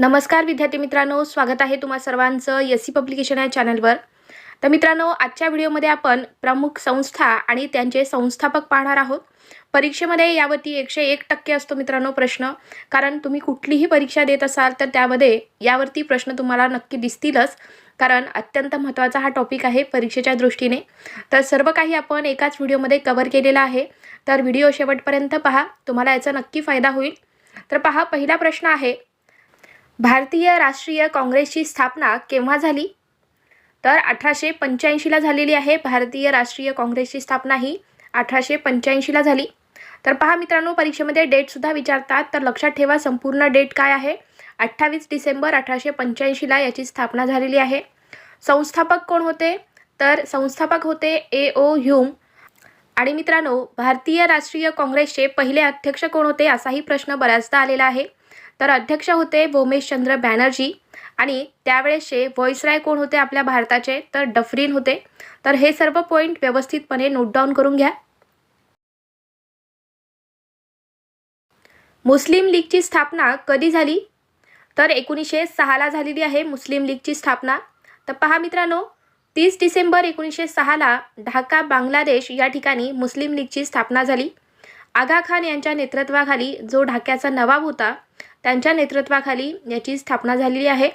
नमस्कार विद्यार्थी मित्रांनो स्वागत आहे तुम्हा सर्वांचं एस सी पब्लिकेशन या चॅनलवर. तर मित्रांनो आजच्या व्हिडिओमध्ये आपण प्रमुख संस्था आणि त्यांचे संस्थापक पाहणार आहोत. परीक्षेमध्ये यावरती एकशे एक टक्के असतो मित्रांनो प्रश्न. कारण तुम्ही कुठलीही परीक्षा देत असाल तर त्यामध्ये यावरती प्रश्न तुम्हाला नक्की दिसतीलच. कारण अत्यंत महत्त्वाचा हा टॉपिक आहे परीक्षेच्या दृष्टीने. तर सर्व काही आपण एकाच व्हिडिओमध्ये कवर केलेलं आहे. तर व्हिडिओ शेवटपर्यंत पहा तुम्हाला याचा नक्की फायदा होईल. तर पहा पहिला प्रश्न आहे भारतीय राष्ट्रीय काँग्रेसची स्थापना केव्हा झाली? तर अठराशे पंच्याऐंशीला झालेली आहे. भारतीय राष्ट्रीय काँग्रेसची स्थापना ही अठराशे पंच्याऐंशीला झाली. तर पहा मित्रांनो परीक्षेमध्ये डेटसुद्धा विचारतात. तर लक्षात ठेवा संपूर्ण डेट काय आहे? अठ्ठावीस डिसेंबर अठराशे पंच्याऐंशीला याची स्थापना झालेली आहे. संस्थापक कोण होते? तर संस्थापक होते ए ओ ह्यूम. आणि मित्रांनो भारतीय राष्ट्रीय काँग्रेसचे पहिले अध्यक्ष कोण होते असाही प्रश्न बऱ्याचदा आलेला आहे. तर अध्यक्ष होते भोमेशचंद्र बॅनर्जी. आणि त्यावेळेसचे व्हॉइसराय कोण होते आपल्या भारताचे? तर डफरीन होते. तर हे सर्व पॉईंट व्यवस्थितपणे नोट डाऊन करून घ्या. मुस्लिम लीगची स्थापना कधी झाली? तर एकोणीसशे सहाला झालेली आहे मुस्लिम लीगची स्थापना. तर पहा मित्रांनो तीस डिसेंबर एकोणीसशे सहाला ढाका बांगलादेश या ठिकाणी मुस्लिम लीगची स्थापना झाली. आगा खान यांच्या नेतृत्वाखाली जो ढाक्याचा नवाब होता त्यांच्या नेतृत्वाखाली याची स्थापना झालेली आहे.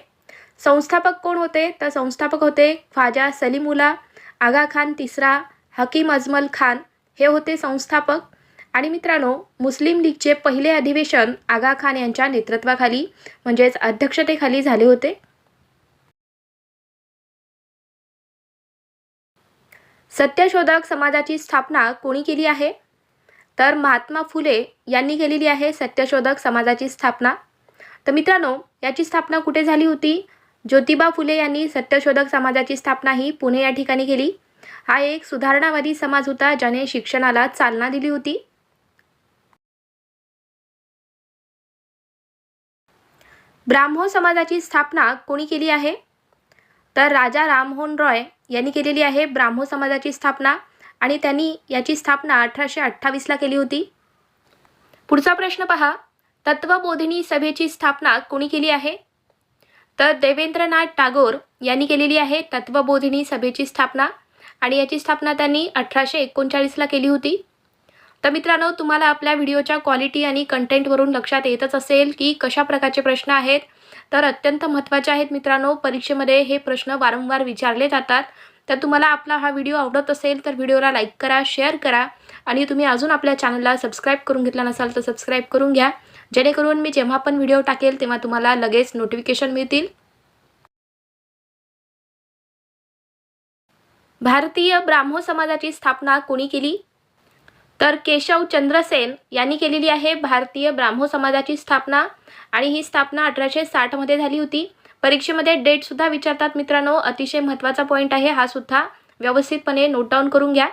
संस्थापक कोण होते? तर संस्थापक होते ख्वाजा सलीमुला आगा खान तिसरा हकीम अजमल खान हे होते संस्थापक. आणि मित्रांनो मुस्लिम लीगचे पहिले अधिवेशन आगा खान यांच्या नेतृत्वाखाली म्हणजेच अध्यक्षतेखाली झाले होते. सत्यशोधक समाजाची स्थापना कोणी केली आहे? तर महात्मा फुले यांनी केलेली आहे सत्यशोधक समाजाची स्थापना. तर मित्रांनो याची स्थापना कुठे झाली होती? ज्योतिबा फुले यांनी सत्यशोधक समाजाची स्थापना ही पुणे या ठिकाणी केली. हा एक सुधारणावादी समाज होता ज्याने शिक्षणाला चालना दिली होती. ब्राह्मो समाजाची स्थापना कोणी केली आहे? तर राजा राममोहन रॉय यांनी केलेली आहे ब्राह्मो समाजाची स्थापना. आणि त्यांनी याची स्थापना अठराशे अठ्ठावीसला केली होती. पुढचा प्रश्न पहा. तत्वबोधिनी सभेची स्थापना कोणी केली आहे? तर देवेंद्रनाथ टागोर यांनी केलेली आहे तत्वबोधिनी सभेची स्थापना आणि याची स्थापना त्यांनी अठराशे एकोणचाळीसला केली होती. तर मित्रांनो तुम्हाला आपल्या व्हिडिओच्या क्वालिटी आणि कंटेंटवरून लक्षात येतच असेल की कशा प्रकारचे प्रश्न आहेत. तर अत्यंत महत्त्वाचे आहेत मित्रांनो परीक्षेमध्ये हे प्रश्न वारंवार विचारले जातात. तर तुम्हाला आपला हा व्हिडिओ आवडत असेल तर व्हिडिओला लाईक करा शेअर करा. आणि तुम्ही अजून आपल्या चॅनलला सबस्क्राईब करून घेतला नसाल तर सबस्क्राईब करून घ्या. जेणेकरून मी जेव्हा पण व्हिडिओ टाकेल तेव्हा तुम्हाला लगेच नोटिफिकेशन मिळतील. भारतीय ब्राह्मो समाजाची स्थापना कोणी केली? तर केशव चंद्रसेन यांनी केलेली आहे भारतीय ब्राह्मो समाजाची स्थापना. आणि ही स्थापना अठराशे साठमध्ये झाली होती. परीक्षेमध्ये डेटसुद्धा विचारतात मित्रांनो. अतिशय महत्त्वाचा पॉईंट आहे. हा सुद्धा व्यवस्थितपणे नोट डाऊन करून घ्या.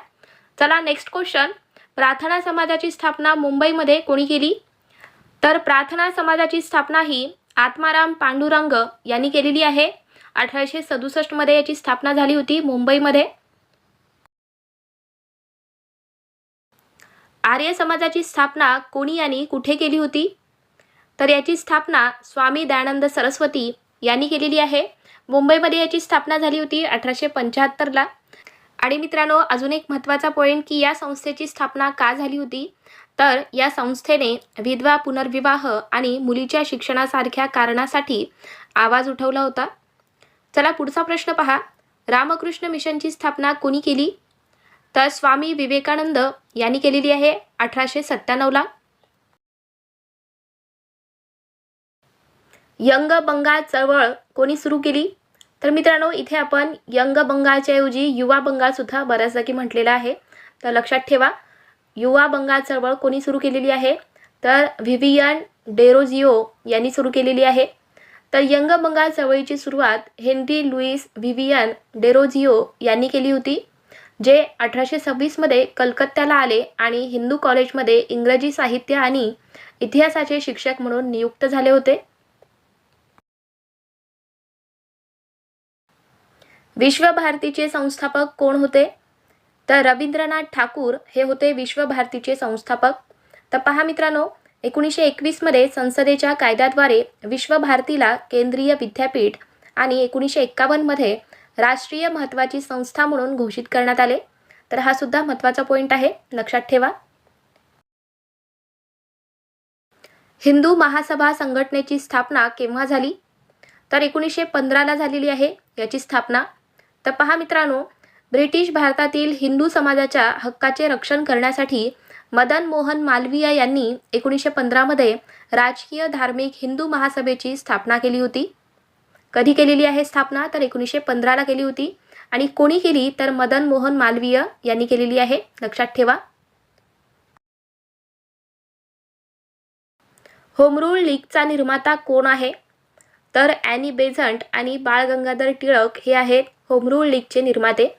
चला नेक्स्ट क्वेश्चन प्रार्थना समाजाची स्थापना मुंबईमध्ये कोणी केली? तर प्रार्थना समाजाची स्थापना ही आत्माराम पांडुरंग यांनी केलेली आहे. अठराशे सदुसष्टमध्ये याची स्थापना झाली होती मुंबईमध्ये. आर्य समाजाची स्थापना कोणी यांनी कुठे केली होती? तर याची स्थापना स्वामी दयानंद सरस्वती यांनी केलेली आहे. मुंबईमध्ये याची स्थापना झाली होती अठराशे पंच्याहत्तरला आणि मित्रांनो अजून एक महत्त्वाचा पॉईंट की या संस्थेची स्थापना का झाली होती? तर या संस्थेने विधवा पुनर्विवाह आणि मुलीच्या शिक्षणासारख्या कारणासाठी आवाज उठवला होता. चला पुढचा प्रश्न पहा. रामकृष्ण मिशनची स्थापना कोणी केली? तर स्वामी विवेकानंद यांनी केलेली आहे अठराशे सत्त्याण्णवला यंग बंगाल चळवळ कोणी सुरू केली? तर मित्रांनो इथे आपण यंग बंगालच्या ऐवजी युवा बंगालसुद्धा बऱ्याच जागी म्हटलेलं आहे. तर लक्षात ठेवा युवा बंगाल चळवळ कोणी सुरू केलेली आहे? तर व्हिवियन डेरोजिओ यांनी सुरू केलेली आहे. तर यंग बंगाल चळवळीची सुरुवात हेनरी लुईस व्हिवियन डेरोजिओ यांनी केली होती जे अठराशे सव्वीसमध्ये कलकत्त्याला आले आणि हिंदू कॉलेजमध्ये इंग्रजी साहित्य आणि इतिहासाचे शिक्षक म्हणून नियुक्त झाले होते. विश्वभारतीचे संस्थापक कोण होते? तर रवींद्रनाथ ठाकूर हे होते विश्वभारतीचे संस्थापक. तर पहा मित्रांनो एकोणीसशे एकवीसमध्ये संसदेच्या कायद्याद्वारे विश्वभारतीला केंद्रीय विद्यापीठ आणि एकोणीसशे एक्कावन्नमध्ये राष्ट्रीय महत्त्वाची संस्था म्हणून घोषित करण्यात आले. तर हा सुद्धा महत्त्वाचा पॉईंट आहे. लक्षात ठेवा. हिंदू महासभा संघटनेची स्थापना केव्हा झाली? तर एकोणीसशे पंधराला झालेली आहे याची स्थापना. तर पहा मित्रांनो ब्रिटिश भारतातील हिंदू समाजाच्या हक्काचे रक्षण करण्यासाठी मदन मोहन मालवीया यांनी एकोणीसशे पंधरामध्ये राजकीय धार्मिक हिंदू महासभेची स्थापना केली होती. कधी केलेली आहे स्थापना? तर एकोणीसशे पंधराला केली होती. आणि कोणी केली? तर मदन मोहन मालवीय यांनी केलेली आहे. लक्षात ठेवा. होमरूल लीगचा निर्माता कोण आहे? तर ॲनी बेझंट आणि बाळ गंगाधर टिळक हे आहेत. होमरूल लीगचे निर्माते.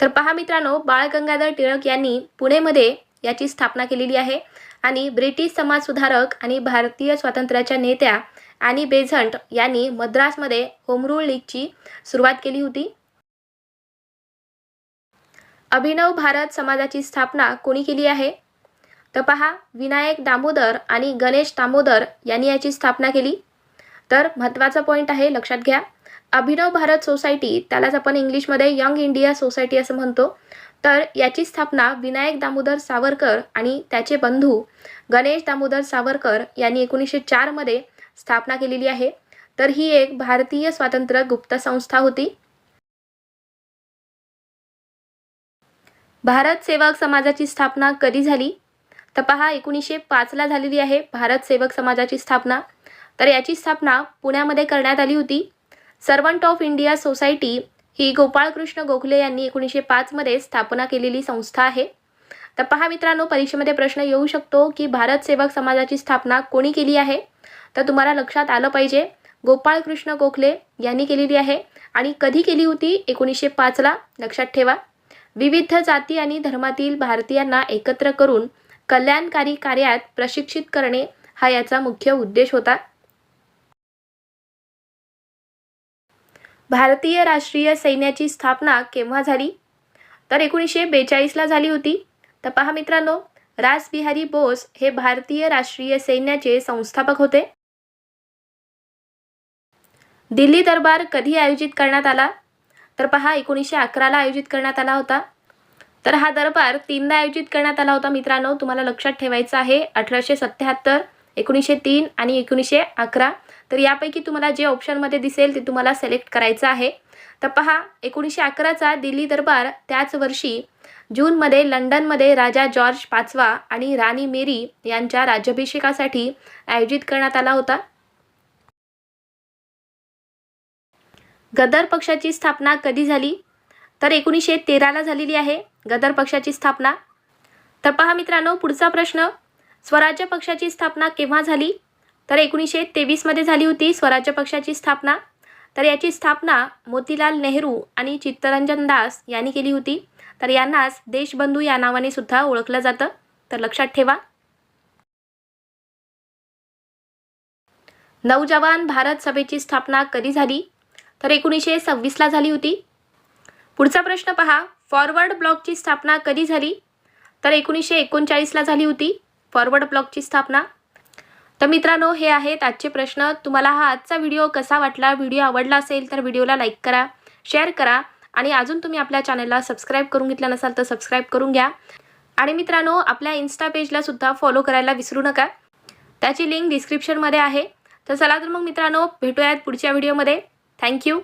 तर पहा मित्रांनो बाळ गंगाधर टिळक यांनी पुणेमध्ये याची स्थापना केलेली आहे आणि ब्रिटिश समाजसुधारक आणि भारतीय स्वातंत्र्याच्या नेत्या आणि बेझंट यांनी मद्रासमध्ये होमरूल लीगची सुरुवात केली होती. अभिनव भारत समाजाची स्थापना कोणी केली आहे? तर पहा विनायक दामोदर आणि गणेश दामोदर यांनी याची स्थापना केली. तर महत्त्वाचा पॉईंट आहे लक्षात घ्या. अभिनव भारत सोसायटी त्यालाच आपण इंग्लिशमध्ये यंग इंडिया सोसायटी असं म्हणतो. तर याची स्थापना विनायक दामोदर सावरकर आणि त्याचे बंधू गणेश दामोदर सावरकर यांनी एकोणीसशे चारमध्ये स्थापना केलेली आहे. तर ही एक भारतीय स्वातंत्र्य गुप्त संस्था होती. भारत सेवक समाजाची स्थापना कधी झाली? तर पहा एकोणीसशे पाचला झालेली आहे भारत सेवक समाजाची स्थापना. तर याची स्थापना पुण्यामध्ये करण्यात आली होती. सर्वंट ऑफ इंडिया सोसायटी ही गोपाळकृष्ण गोखले यांनी एकोणीसशे पाचमध्ये स्थापना केलेली संस्था आहे. तर पहा मित्रांनो परीक्षेमध्ये प्रश्न येऊ शकतो की भारत सेवक समाजाची स्थापना कोणी केली आहे? तर तुम्हाला लक्षात आलं पाहिजे गोपाळकृष्ण गोखले यांनी केलेली आहे आणि कधी केली होती? एकोणीसशे पाचला लक्षात ठेवा. विविध जाती आणि धर्मातील भारतीयांना एकत्र करून कल्याणकारी कार्यात प्रशिक्षित करणे हा याचा मुख्य उद्देश होता. भारतीय राष्ट्रीय सैन्याची स्थापना केव्हा झाली? तर एकोणीसशे बेचाळीसला झाली होती. तर पहा मित्रांनो रासबिहारी बोस हे भारतीय राष्ट्रीय सैन्याचे संस्थापक होते. दिल्ली दरबार कधी आयोजित करण्यात आला? तर पहा एकोणीसशे अकराला आयोजित करण्यात आला होता. तर हा दरबार तीनदा आयोजित करण्यात आला होता मित्रांनो. तुम्हाला लक्षात ठेवायचं आहे अठराशे सत्याहत्तर एकोणीसशे तीन आणि एकोणीसशे अकरा. तर यापैकी तुम्हाला जे ऑप्शनमध्ये दिसेल ते तुम्हाला सिलेक्ट करायचं आहे. तर पहा एकोणीसशे अकराचा दिल्ली दरबार त्याच वर्षी जूनमध्ये लंडनमध्ये राजा जॉर्ज पाचवा आणि राणी मेरी यांच्या राज्याभिषेकासाठी आयोजित करण्यात आला होता. गदर पक्षाची स्थापना कधी झाली? तर एकोणीसशे तेराला झालेली आहे गदर पक्षाची स्थापना. तर पहा मित्रांनो पुढचा प्रश्न. स्वराज्य पक्षाची स्थापना केव्हा झाली? तर एकोणीसशे तेवीसमध्ये झाली होती स्वराज्य पक्षाची स्थापना. तर याची स्थापना मोतीलाल नेहरू आणि चित्तरंजन दास यांनी केली होती. तर यांनाच देशबंधू या नावाने सुद्धा ओळखलं जातं. तर लक्षात ठेवा. नवजवान भारत सभेची स्थापना कधी झाली? तर एकोणीसशे सव्वीसला झाली होती. पुढचा प्रश्न पहा. फॉरवर्ड ब्लॉकची स्थापना कधी झाली? तर एकोणीसशे एकोणचाळीसला झाली होती. फॉरवर्ड ब्लॉकची स्थापना. तर मित्रांनो हे आहेत आजचे प्रश्न. तुम्हाला हा आजचा व्हिडिओ कसा वाटला व्हिडिओ आवडला असेल तर व्हिडिओला लाईक करा शेअर करा आणि अजून तुम्ही आपल्या चॅनलला सबस्क्राईब करून घेतलं नसाल तर सबस्क्राईब करून घ्या. आणि मित्रांनो आपल्या इन्स्टा पेजला सुद्धा फॉलो करायला विसरू नका. त्याची लिंक डिस्क्रिप्शनमध्ये आहे. तर चला तर मग मित्रांनो भेटूयात पुढच्या व्हिडिओमध्ये. थँक्यू